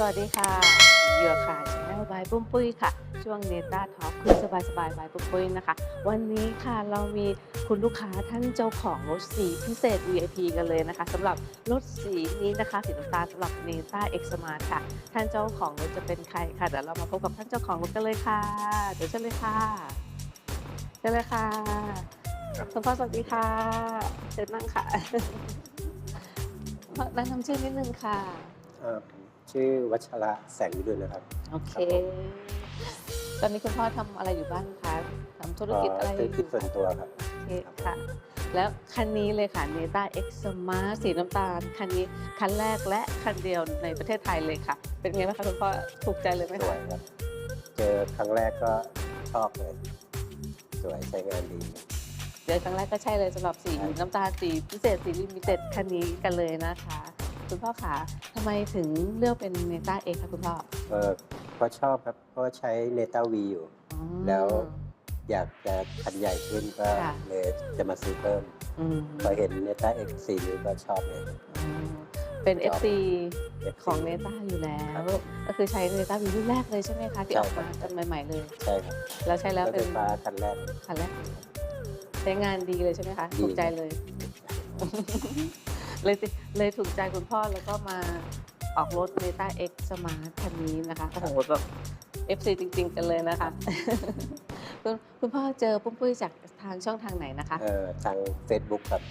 สวัสดีค่ะเยือค่ะชแนลบายปุ้มปุ้ยค่ะ ช่วงเนต้าทอ l k คุยสบายสบายบายปุ้มปุ้ยนะคะ วันนี้ค่ะเรามีคุณลูกค้าท่านเจ้าของรถสีพิเศษ VIP กันเลยนะคะสำหรับรถสีนี้นะคะสีน้ำตาลสำหรับเนต้าเอ็กซ์มาค่ะ ท่านเจ้าของรถจะเป็นใครค่ะเดี๋ยวเรามาพบกับท่านเจ้าของรถกันเลยค่ะ เดี๋ยวเชิญเลยค่ะเชิญเลยค่ะคุณพ่อสวัสดีค่ะเชิญนั่งค่ะแนะนำชื่อนิดนึงค่ะ ชื่อวัชระแสงวิรุณนะครับ โอเคครับผมตอนนี้คุณพ่อทำอะไรอยู่บ้างคะทำธุรกิจอะไรอธุรยู่กิจส่วนตัวครับ โอเคค่ะ แล้วคันนี้เลยค่ะ n e t a X Smart สีน้ำตาล คันนี้คันแรกและคันเดียวในประเทศไทยเลยค่ะ เป็นไงบ้างคะคุณพ่อถูกใจเลยไหมสคะวยครับ เจอครั้งแรกก็ชอบเลย สวยใช้งานดีเจอครั้งแรกก็ใช่เลยสำหรับสีครับน้ำตาลสีพิเศษสีลิมิเต็ดคันนี้กันเลยนะคะ คุณพ่อคะทำไมถึงเลือกเป็น n e t a X คะคุณพ่อเออเพราะชอบครับเพราะว่าใช้เนต้าวีอยู่ อ๋อ แล้วอยากจะคันใหญ่ขึ้นก็ค่ะ เลยจะมาซื้อเพิ่มอืมพอเห็นเนต้าเอ็กสีนี้ก็ชอบเลย อืมเป็นชอบ FC ของเนต้าอยู่แล้ครัว บก็คือใช้เนต้าวีรุ่นแรกเลยใช่ไหมคะ ที่ใช่ออกครับมากันใหม่ ๆ เลย ใช่ครับแล้วใช้แล้วรถเป็ไฟนฟ้าคันแรก คันแรกเลยใช้งานดีเลยใช่ไหมคะดี ถูกใจเลย เลยติเลยถูกใจคุณพ่อแล้วก็มาออกรถเนต้า X Smart คันนี้นะคะโอ้โหแบบ FC จริง ๆ กันเลยนะคะ คุณคุณพ่อเจอปุ้มปุ้ยจากทางช่องทางไหนนะคะเอ่อทาง Facebook ครับ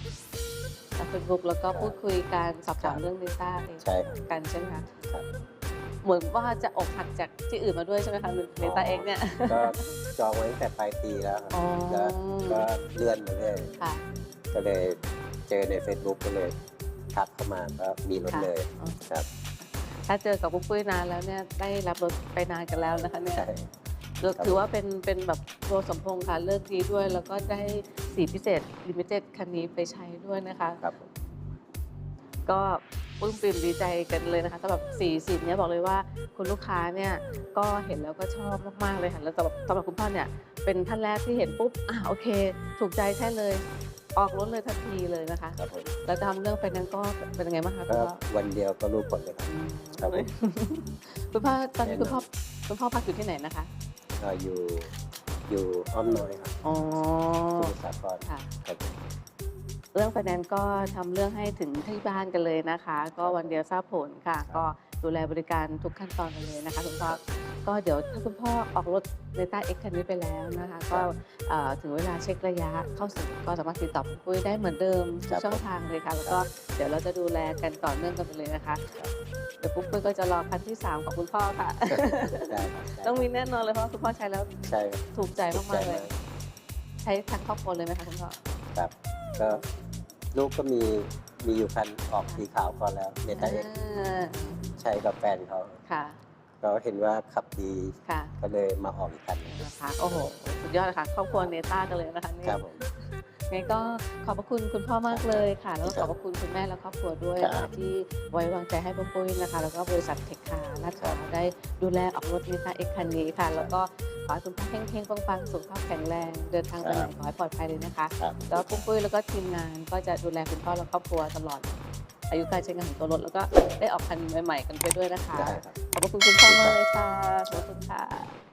ทางเฟซบุ๊กแล้วก็ครับพูดคุยการสอบถามครับ เรื่องเนต้าเองใช่ครับกันใช่ไหมคะครับ เหมือนว่าจะอกหักจากที่อื่นมาด้วยใช่ไหมคะเนต้าเอ็กเนี่ย ก็จองไว้ตั้งแต่ปลายปีแล้วครับอ๋อ แล้วก็เลื่อนมาเรื่อยค่ะ ก็เลยเจอใน Facebook ก็เลย ทักเข้ามาก็มีรถค่ะเลยอ๋อครับ ถ้าเจอกับปุ๊กปุ้ยนานแล้วเนี่ยได้รับรถไปนานกันแล้วนะคะเนี่ยใช่ ถือว่าเป็นเป็นแบบโปรสมพงษ์ค่ะเลิกดีด้วย แล้วก็ได้สีพิเศษลิมิเต็ดคันนี้ไปใช้ด้วยนะคะครับผมก็ปลื้มปริ่มดีใจกันเลยนะคะสำหรับสีสีเนี้ยบอกเลยว่าคุณลูกค้าเนี่ยก็เห็นแล้วก็ชอบมากๆเลยค่ะแล้วสำหรับสำหรับคุณพ่อเนี่ยเป็นท่านแรกที่เห็นปุ๊บอ่าโอเค ถูกใจใช่เลย ออกรถเลยทันทีเลยนะคะครับผมแล้วทำเรื่องไปนั้นก็เป็นยังไงบ้างคะคุก็ณพ่อวันเดียวก็รู้ผลเลยครับอืมครับผม คุณพ่อตอนนี้แน่นอนคุณพ่อคุณพ่อพักอยู่ที่ไหนนะคะเอ่ออยู่อยู่อ้อมน้อยครับอ๋อสมุทรสาครค่ะ ครับผมเรื่องไฟแนนซ์ก็ทำเรื่องให้ถึงที่บ้านกันเลยนะคะ ก็วันเดียวทราบผลค่ะ ก็ดูแลบริการทุกขั้นตอนกันเลยนะคะคุณพ่อ ก็เดี๋ยวถ้าคุณพ่อออกรถในต้าเอ็กคันนี้ไปแล้วนะคะก็เอ่อถึงเวลาเช็คระยะเข้าสู่ก็สามารถติดต่อคุณปุ้ยได้เหมือนเดิมทุกช่องทางเลยค่ะแล้วก็เดี๋ยวเราจะดูแลกันต่อเนื่องกันไปเลยนะคะเดี๋ยวปุ๊บปุ้ยก็จะรอคันที่3ของคุณพ่อค่ะ ได้ครับได้ต้องมีแน่นอนเลยเพราะว่าคุณพ่อใช้แล้วใช่ครับถูกใจถูมากๆเลยใจใช้ทั้งครอบครัวเลยไหมคะคุณพ่อ ครับก็ลูกก็มีมีอยู่คันออกสีขาวก่อนแล้วเนต้าเอ็กอ่าใช้กับแฟนเขาค่ะ ก็เห็นว่าขับดีค่ะก็เลยมาออกอีกคันหนึ่งนะคะโอ้โหสุดยอดเลยค่ะครอบครัวเนต้ากันเลยนะคะเนี่คยรับผม งั้นก็ขอบพระคุณคุณพ่อมากเลยค่ะ แล้วก็คขรัอบบพระคุณคุณแม่และครอบครัวด้วยครัค่ะบที่ไว้วางใจให้ปุ้มปุ้ยนะคะ แล้วก็บริษัทเทคคาร์ลาดพร้าวได้ดูแลออกรถเนต้าเอ็กคันนี้ค่ะ แล้วก็ขอให้คุณพ่อเฮงๆปังๆสุขภาพแข็งแรงเดินทางไปไหนขอให้ปลอดภัยเลยนะคะ ครับ แล้วปุ้มปุ้ยแล้วก็ทีมงานก็จะดูแลคุณพ่อและครอบครัวตลอด อายุการใช้งานของตัวรถแล้วก็ได้ออกคันใหม่ๆกันไปด้วยนะคะ ได้ครับ ขอบพระคุณคุณพ่อมากเลยค่ะขอบคุณค่ะ